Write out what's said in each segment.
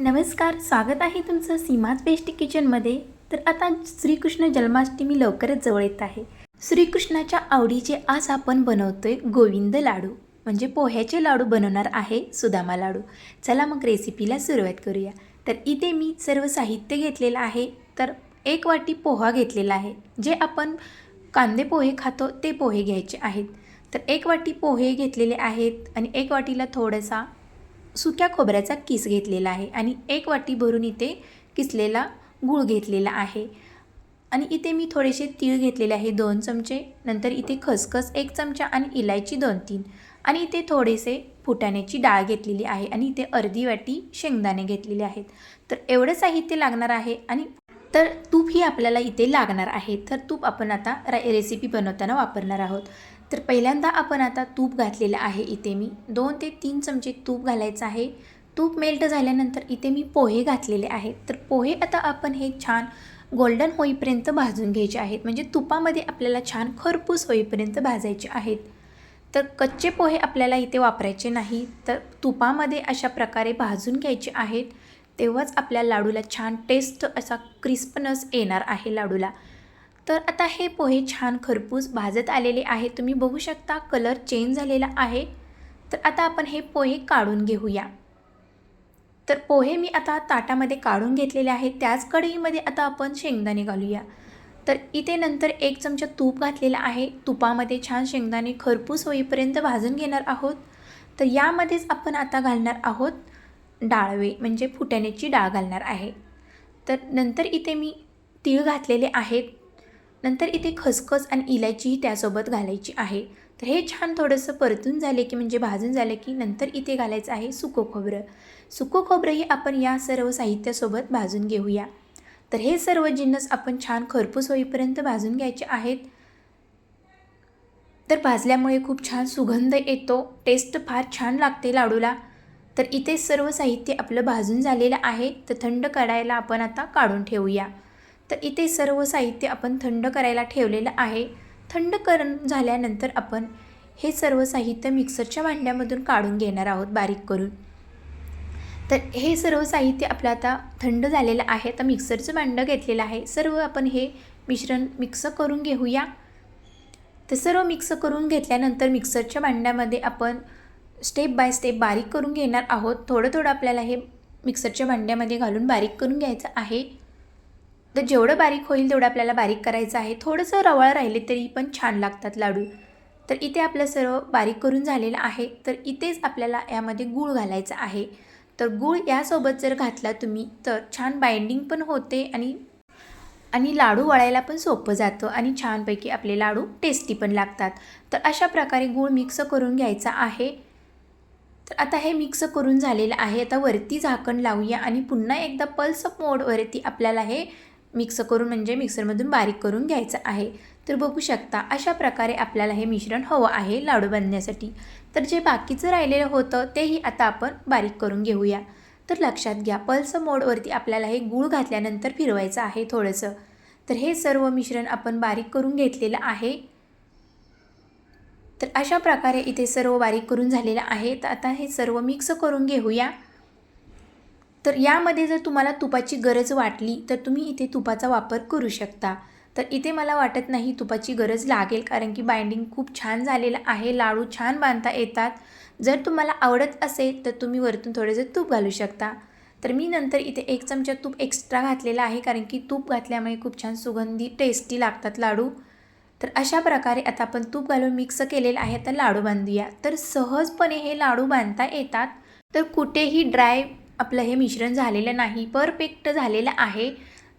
नमस्कार स्वागत आहे तुमचं सीमाज बेस्ट किचनमध्ये. तर आता श्रीकृष्ण जन्माष्टमी लवकरच जवळ येत आहे. श्रीकृष्णाच्या आवडीचे आज आपण बनवतोय गोविंद लाडू. म्हणजे पोह्याचे लाडू बनवणार आहे सुदामा लाडू. चला मग रेसिपीला सुरुवात करूया. तर इथे मी सर्व साहित्य घेतलेलं आहे. तर एक वाटी पोहा घेतलेला आहे. जे आपण कांदे पोहे खातो ते पोहे घ्यायचे आहेत. तर एक वाटी पोहे घेतलेले आहेत आणि एक वाटीला थोडासा सुक्या खोबऱ्याचा किस घेतलेला आहे आणि एक वाटी भरून इथे किसलेला गूळ घेतलेला आहे. आणि इथे मी थोडेसे तीळ घेतलेले आहे दोन चमचे. नंतर इथे खसखस एक चमचा आणि इलायची दोन तीन आणि इथे थोडेसे फुटाण्याची डाळ घेतलेली आहे आणि इथे अर्धी वाटी शेंगदाणे घेतलेले आहेत. तर एवढं साहित्य लागणार आहे आणि तर तूप ही आपल्याला इथे लागणार आहे. तर तूप आपण आता रेसिपी बनवताना वापरणार आहोत. तर पहिल्यांदा आपण आता तूप घातलेलं आहे इथे मी. दोन ते तीन चमचे तूप घालायचं आहे. तूप मेल्ट झाल्यानंतर इथे मी पोहे घातलेले आहेत. तर पोहे आता आपण हे छान गोल्डन होईपर्यंत भाजून घ्यायचे आहेत. म्हणजे तुपामध्ये आपल्याला छान खरपूस होईपर्यंत भाजायचे आहेत. तर कच्चे पोहे आपल्याला इथे वापरायचे नाही. तर तुपामध्ये अशा प्रकारे भाजून घ्यायचे आहेत. तेव्हाच आपल्या लाडूला छान टेस्ट असा क्रिस्पनस येणार आहे लाडूला. तर आता हे पोहे छान खरपूस भाजत आलेले आहे तुम्ही बघू शकता कलर चेंज झालेला आहे. तर आता आपण हे पोहे काढून घेऊया. तर पोहे मी आता ताटामध्ये काढून घेतलेले आहे त्याच कढईमध्ये आता आपण शेंगदाणे घालूया. तर इथे नंतर एक चमचा तूप घातलेला आहे. तुपामध्ये छान शेंगदाणे खरपूस होईपर्यंत भाजून घेणार आहोत. तर यामध्येच आपण आता घालणार आहोत डाळवे म्हणजे फुटाण्याची डाळ घालणार आहे. तर नंतर इथे मी तीळ घातलेले आहेत. नंतर इथे खसखस आणि इलायचीही त्यासोबत घालायची आहे. तर हे छान थोडंसं परतून झाले की म्हणजे भाजून झालं की नंतर इथे घालायचं आहे सुकं खोबरं. सुकं खोबरंही आपण या सर्व साहित्यासोबत भाजून घेऊया. तर हे सर्व जिन्नस आपण छान खरपूस होईपर्यंत भाजून घ्यायचे आहेत. तर भाजल्यामुळे खूप छान सुगंध येतो. टेस्ट फार छान लागते लाडूला. तर इथे सर्व साहित्य आपलं भाजून झालेलं आहे. तर थंड करायला आपण आता काढून ठेवूया. तर इथे सर्व साहित्य आपण थंड करायला ठेवलेलं आहे. थंड कर झाल्यानंतर आपण हे सर्व साहित्य मिक्सरच्या भांड्यामधून काढून घेणार आहोत बारीक करून. तर हे सर्व साहित्य आपलं आता थंड झालेलं आहे. तर मिक्सरचं भांडं घेतलेलं आहे. सर्व आपण हे मिश्रण मिक्स करून घेऊया. तर सर्व मिक्स करून घेतल्यानंतर मिक्सरच्या भांड्यामध्ये आपण स्टेप बाय स्टेप बारीक करून घेणार आहोत. थोडं थोडं आपल्याला हे मिक्सरच्या भांड्यामध्ये घालून बारीक करून घ्यायचं आहे. तर जेवढं बारीक होईल तेवढं आपल्याला बारीक करायचं आहे. थोडंसं रवाळ राहिले तरी पण छान लागतात लाडू. तर इथे आपलं सर्व बारीक करून झालेलं आहे. तर इथेच आपल्याला यामध्ये गूळ घालायचं आहे. तर गूळ यासोबत जर घातला तुम्ही तर छान बाइंडिंग पण होते आणि आणि लाडू वळायला पण सोपं जातं आणि छानपैकी आपले लाडू टेस्टी पण लागतात. तर अशा प्रकारे गूळ मिक्स करून घ्यायचा आहे. तर आता हे मिक्स करून झालेलं आहे. आता वरती झाकण लावूया आणि पुन्हा एकदा पल्स मोडवरती आपल्याला हे मिक्स करून म्हणजे मिक्सरमधून बारीक करून घ्यायचं आहे. तर बघू शकता अशा प्रकारे आपल्याला हे मिश्रण हवं आहे लाडू बांधण्यासाठी तर जे बाकीचं राहिलेलं होतं तेही आता आपण बारीक करून घेऊया. तर लक्षात घ्या पल्स मोडवरती आपल्याला हे गूळ घातल्यानंतर फिरवायचं आहे थोडंसं. तर हे सर्व मिश्रण आपण बारीक करून घेतलेलं आहे. तर अशा प्रकारे इथे सर्व बारीक करून झालेलं आहे. तर आता हे सर्व मिक्स करून घेऊया. तर यामध्ये जर तुम्हाला तुपाची गरज वाटली तर तुम्ही इथे तुपाचा वापर करू शकता. तर इथे मला वाटत नाही तुपाची गरज लागेल कारण की बाइंडिंग खूप छान झालेलं आहे लाडू छान बांधता येतात. जर तुम्हाला आवडत असेल तर तुम्ही वरतून थोडेसे तूप घालू शकता. तर मी नंतर इथे एक चमचा तूप एक्स्ट्रा घातलेला आहे कारण की तूप घातल्यामुळे खूप छान सुगंधी टेस्टी लागतात लाडू. तर अशा प्रकारे आता आपण तूप घालून मिक्स केलेलं आहे तर लाडू बांधूया. तर सहजपणे हे लाडू बांधता येतात. तर कुठेही ड्राय आपलं हे मिश्रण झालेलं नाही परफेक्ट झालेलं आहे.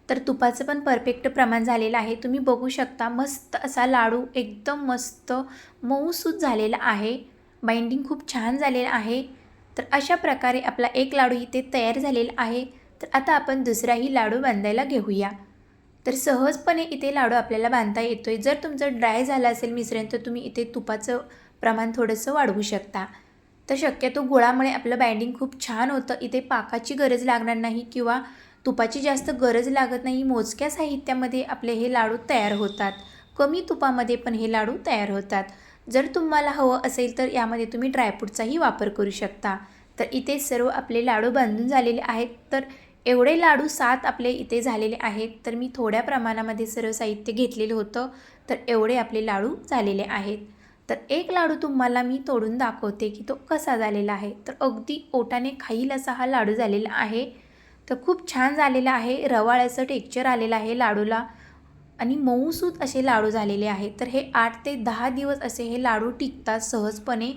तर तुपाचं पण परफेक्ट प्रमाण झालेलं आहे. तुम्ही बघू शकता मस्त असा लाडू एकदम मस्त मऊसूत झालेला आहे. बाइंडिंग खूप छान झालेलं आहे. तर अशा प्रकारे आपला एक लाडू इथे तयार झालेला आहे. तर आता आपण दुसराही लाडू बांधायला घेऊया. तर सहजपणे इथे लाडू आपल्याला बांधता येतो आहे जर तुमचं ड्राय झालं असेल मिश्रण तर तुम्ही इथे तुपाचं प्रमाण थोडंसं वाढवू शकता. तर शक्यतो गुळामुळे आपलं बाइंडिंग खूप छान होतं. इथे पाकाची गरज लागणार नाही किंवा तुपाची जास्त गरज लागत नाही. मोजक्या साहित्यामध्ये आपले हे लाडू तयार होतात. कमी तुपामध्ये पण हे लाडू तयार होतात. जर तुम्हाला हवं असेल तर यामध्ये तुम्ही ड्रायफ्रूटचाही वापर करू शकता. तर इथे सर्व आपले लाडू बांधून झालेले आहेत. तर एवढे लाडू सात आपले इथे झालेले आहेत. तर मी थोड्या प्रमाणामध्ये सर्व साहित्य घेतलेलं होतं. तर एवढे आपले लाडू झालेले आहेत. तर एक लाडू तुम्हाला मी तोडून दाखवते की तो कसा झालेला आहे. तर अगदी ओटाने खाईल असा हा लाडू झालेला आहे. तर खूप छान झालेला आहे. रवाळ्याचं टेक्चर आलेलं आहे लाडूला. आणि मऊसूत असे लाडू झालेले आहेत. तर हे आठ ते दहा दिवस असे हे लाडू टिकतात सहजपणे.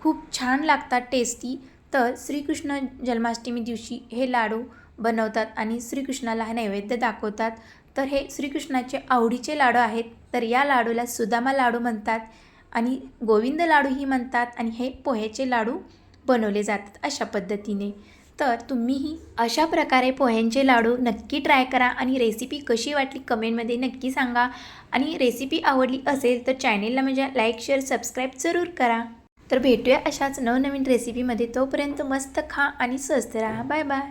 खूप छान लागतात टेस्टी तर श्रीकृष्ण जन्माष्टमी दिवशी हे लाडू बनवतात आणि श्रीकृष्णाला नैवेद्य दाखवतात. तर हे श्रीकृष्णाचे आवडीचे लाडू आहेत. तर या लाडूला सुदामा लाडू म्हणतात. आणि गोविंद लाडूही म्हणतात आणि हे पोह्याचे लाडू बनवले जातात अशा पद्धतीने. तर तुम्हीही अशा प्रकारे पोह्यांचे लाडू नक्की ट्राय करा आणि रेसिपी कशी वाटली कमेंटमध्ये नक्की सांगा. आणि रेसिपी आवडली असेल तर चॅनेलला म्हणजे लाईक शेअर सबस्क्राईब जरूर करा. तर भेटूया अशाच नवनवीन रेसिपीमध्ये. तोपर्यंत मस्त खा आणि स्वस्त राहा. Bye bye.